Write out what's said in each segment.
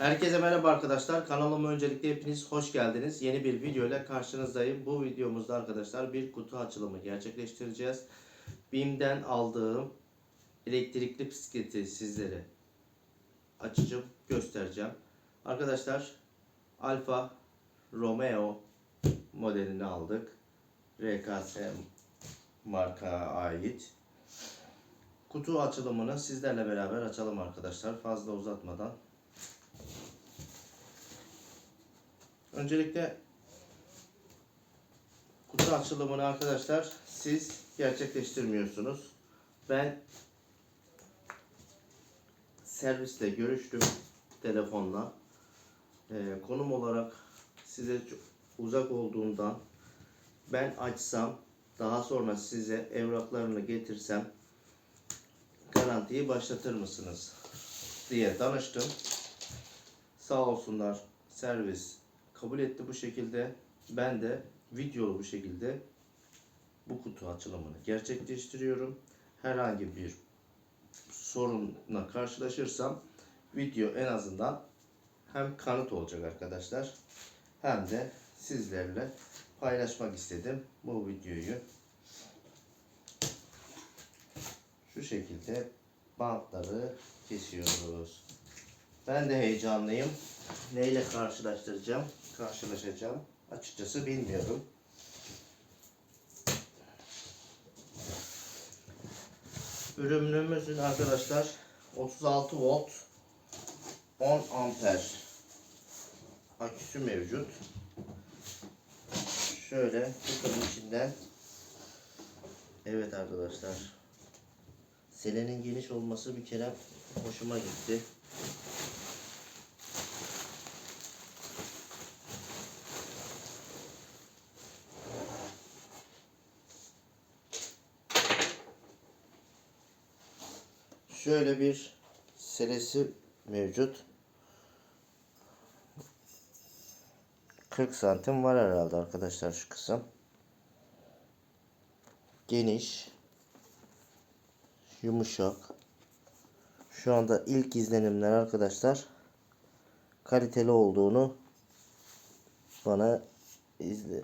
Herkese merhaba arkadaşlar. Kanalıma öncelikle hepiniz hoş geldiniz. Yeni bir video ile karşınızdayım. Bu videomuzda arkadaşlar bir kutu açılımı gerçekleştireceğiz. BİM'den aldığım elektrikli bisikleti sizlere açacağım, göstereceğim. Arkadaşlar Alfa Romeo modelini aldık. RKS marka ait. Kutu açılımını sizlerle beraber açalım arkadaşlar. Fazla uzatmadan. Öncelikle kutu açılımını arkadaşlar siz gerçekleştirmiyorsunuz. Ben servisle görüştüm telefonla. Ee, konum olarak size uzak olduğundan ben açsam daha sonra size evraklarını getirsem garantiyi başlatır mısınız diye danıştım. Sağ olsunlar servis kabul etti bu şekilde. Ben de videolu bu şekilde bu kutu açılımını gerçekleştiriyorum. Herhangi bir sorunla karşılaşırsam video en azından hem kanıt olacak arkadaşlar hem de sizlerle paylaşmak istedim bu videoyu. Şu şekilde bantları kesiyoruz. Ben de heyecanlıyım. Neyle karşılaştıracağım? Karşılaşacağım. Açıkçası bilmiyorum. Ürünümüzün arkadaşlar 36 volt 10 amper aküsü mevcut. Şöyle kutunun içinden Evet arkadaşlar Selenin geniş olması bir kere hoşuma gitti. Şöyle bir selesi mevcut. 40 santim var herhalde arkadaşlar şu kısım. Geniş. Yumuşak. Şu anda ilk izlenimler arkadaşlar kaliteli olduğunu bana izle.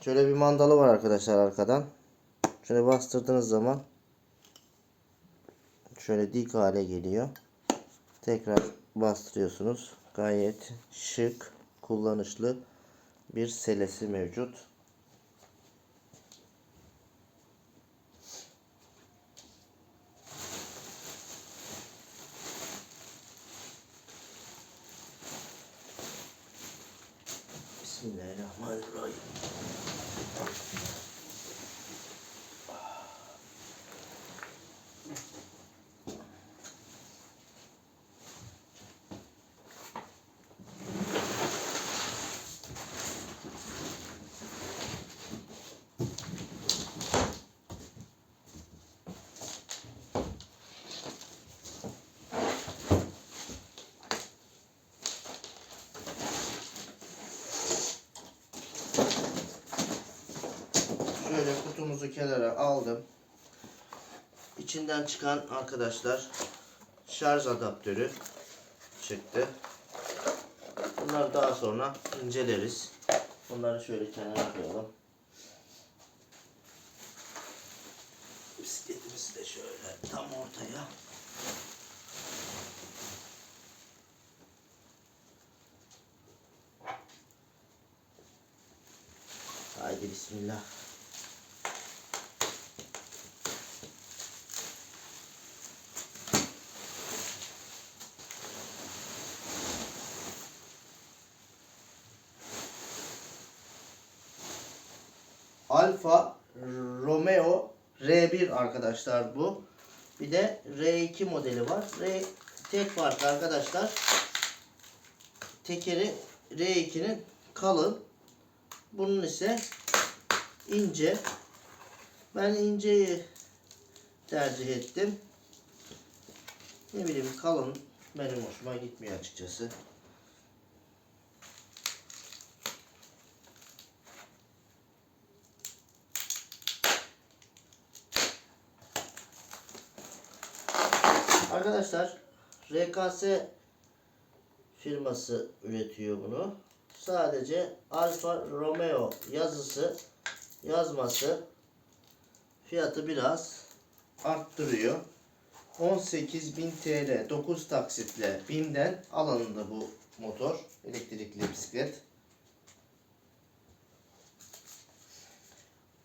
Şöyle bir mandalı var arkadaşlar arkadan. Şöyle bastırdığınız zaman şöyle dik hale geliyor. Tekrar bastırıyorsunuz. Gayet şık, kullanışlı bir selesi mevcut. Bismillahirrahmanirrahim. Kutumuzu kenara aldım. İçinden çıkan arkadaşlar şarj adaptörü çıktı. Bunları daha sonra inceleriz. Bunları şöyle kenara koyalım. Bisikletimizi de şöyle tam ortaya. Haydi bismillah. Alfa Romeo R1 arkadaşlar bu. Bir de R2 modeli var. R tek fark arkadaşlar. Tekeri R2'nin kalın. Bunun ise ince. Ben inceyi tercih ettim. Ne bileyim kalın benim hoşuma gitmiyor açıkçası. Arkadaşlar RKS firması üretiyor bunu. Sadece Alfa Romeo yazısı yazması fiyatı biraz arttırıyor. 18.000 TL 9 taksitle BİM'den alındı bu motor elektrikli bisiklet.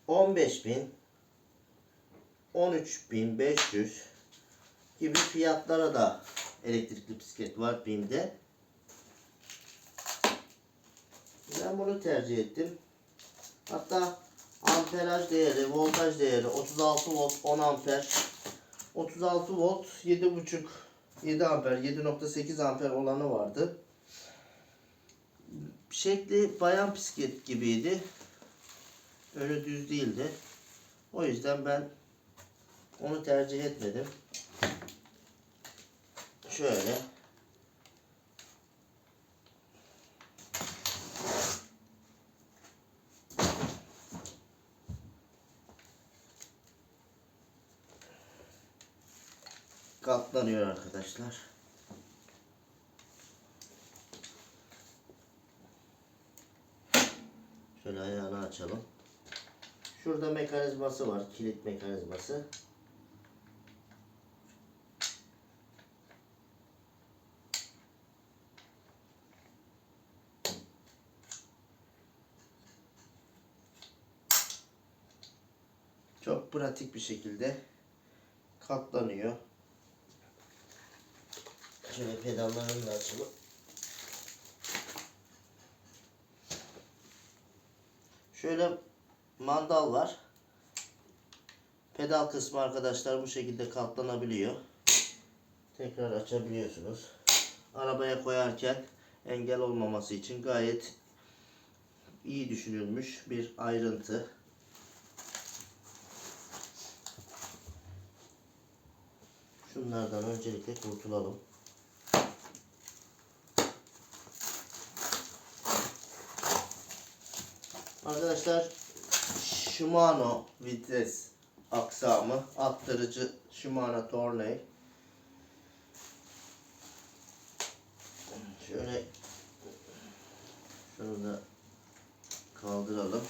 15.000 13.500 gibi fiyatlara da elektrikli bisiklet var BİM'de. Ben bunu tercih ettim. Hatta amperaj değeri, voltaj değeri 36 volt 10 amper 36 volt 7.5 7 amper 7.8 amper olanı vardı. Şekli bayan bisiklet gibiydi. Önü düz değildi. O yüzden ben onu tercih etmedim. Şöyle. Katlanıyor arkadaşlar. Şöyle ayağını açalım. Şurada mekanizması var. Kilit mekanizması. Çok pratik bir şekilde katlanıyor. Şöyle pedallarını da açalım. Şöyle mandal var. Pedal kısmı arkadaşlar bu şekilde katlanabiliyor. Tekrar açabiliyorsunuz. Arabaya koyarken engel olmaması için gayet iyi düşünülmüş bir ayrıntı. Şunlardan öncelikle kurtulalım. Arkadaşlar Shimano vites aksamı attırıcı Shimano Tourney. Şöyle şunu da kaldıralım.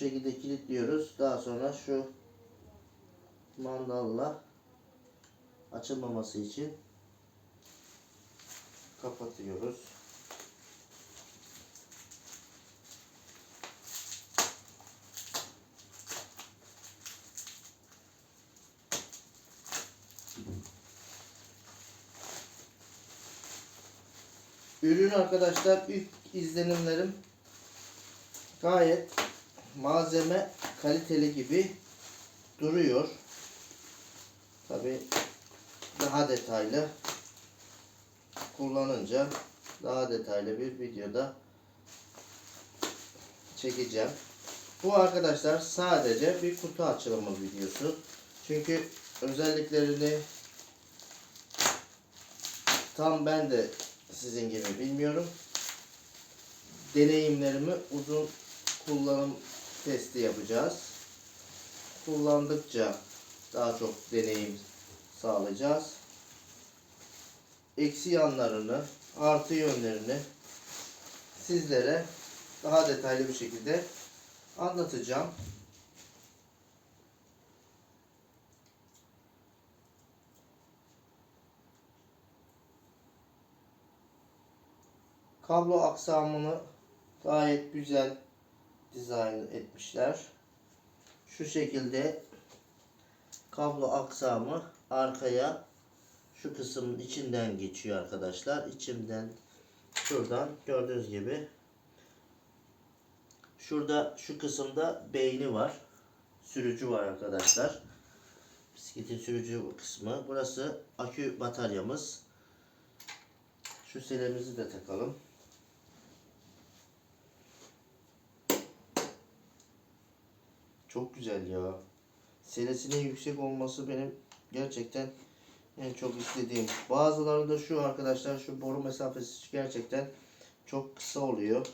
Şekilde kilitliyoruz. Daha sonra şu mandalla açılmaması için kapatıyoruz. Ürün arkadaşlar ilk izlenimlerim gayet malzeme kaliteli gibi duruyor. Tabi daha detaylı kullanınca daha detaylı bir videoda çekeceğim. Bu arkadaşlar sadece bir kutu açılımı videosu. Çünkü özelliklerini tam ben de sizin gibi bilmiyorum. Deneyimlerimi uzun kullanım testi yapacağız. Kullandıkça daha çok deneyim sağlayacağız. Eksi yanlarını, artı yönlerini sizlere daha detaylı bir şekilde anlatacağım. Kablo aksamını gayet güzel dizayn etmişler. Şu şekilde kablo aksamı arkaya şu kısmın içinden geçiyor arkadaşlar. İçinden şuradan gördüğünüz gibi şurada şu kısımda beyni var. Sürücü var arkadaşlar. Bisikletin sürücü kısmı. Burası akü bataryamız. Şu selemizi de takalım. Çok güzel ya. Selesinin yüksek olması benim gerçekten en çok istediğim. Bazıları da şu arkadaşlar şu boru mesafesi gerçekten çok kısa oluyor.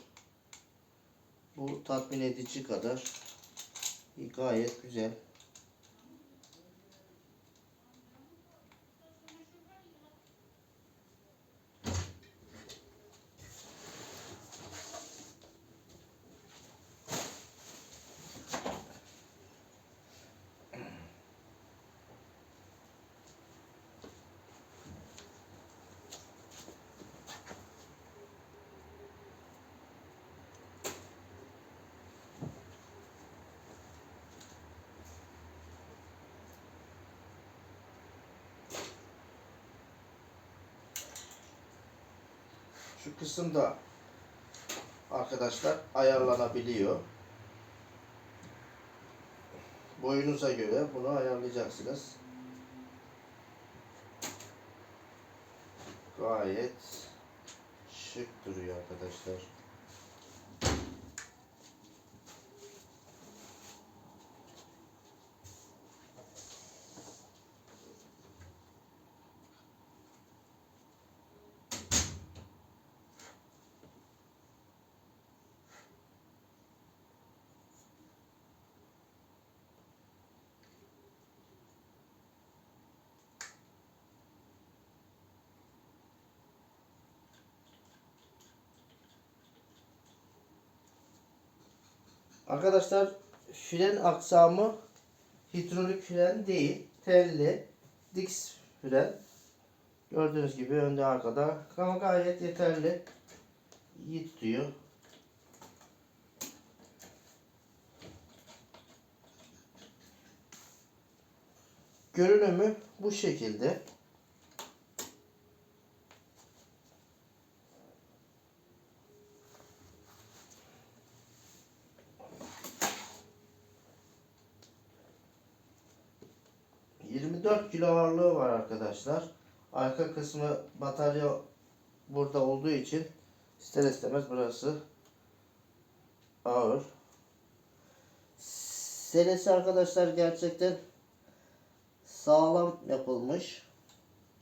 Bu tatmin edici kadar. Gayet güzel. Şu kısım da arkadaşlar ayarlanabiliyor. Boyunuza göre bunu ayarlayacaksınız. Gayet şık duruyor arkadaşlar. Arkadaşlar fren aksamı hidrolik fren değil. Telli Dix fren. Gördüğünüz gibi önde arkada. Ama gayet yeterli. İyi tutuyor. Görünümü bu şekilde. Arkadaşlar. Arka kısmı batarya burada olduğu için ister istemez burası ağır. Selesi arkadaşlar gerçekten sağlam yapılmış.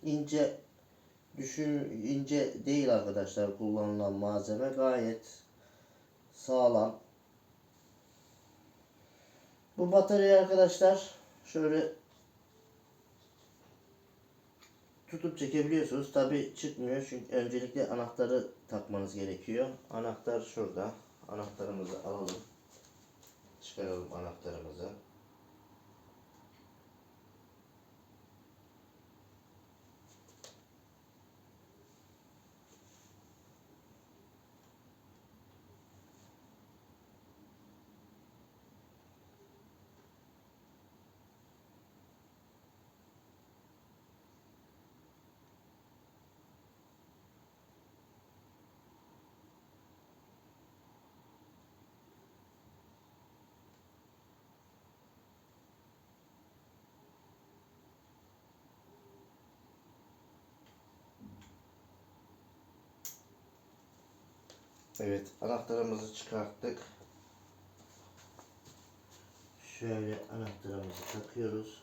İnce düşün ince değil arkadaşlar kullanılan malzeme gayet sağlam. Bu bataryayı arkadaşlar şöyle tutup çekebiliyorsunuz. Tabi çıkmıyor çünkü öncelikle anahtarı takmanız gerekiyor. Anahtar şurada. Anahtarımızı alalım. Çıkaralım anahtarımızı. Evet anahtarımızı çıkarttık. Şöyle anahtarımızı takıyoruz.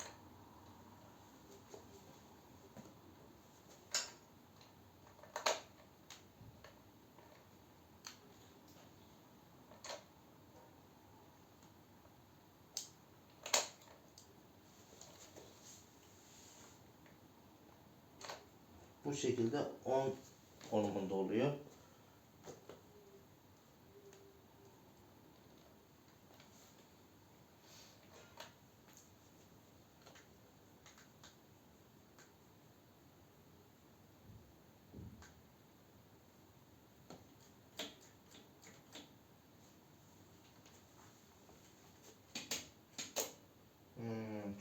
Bu şekilde 10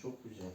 çok güzel.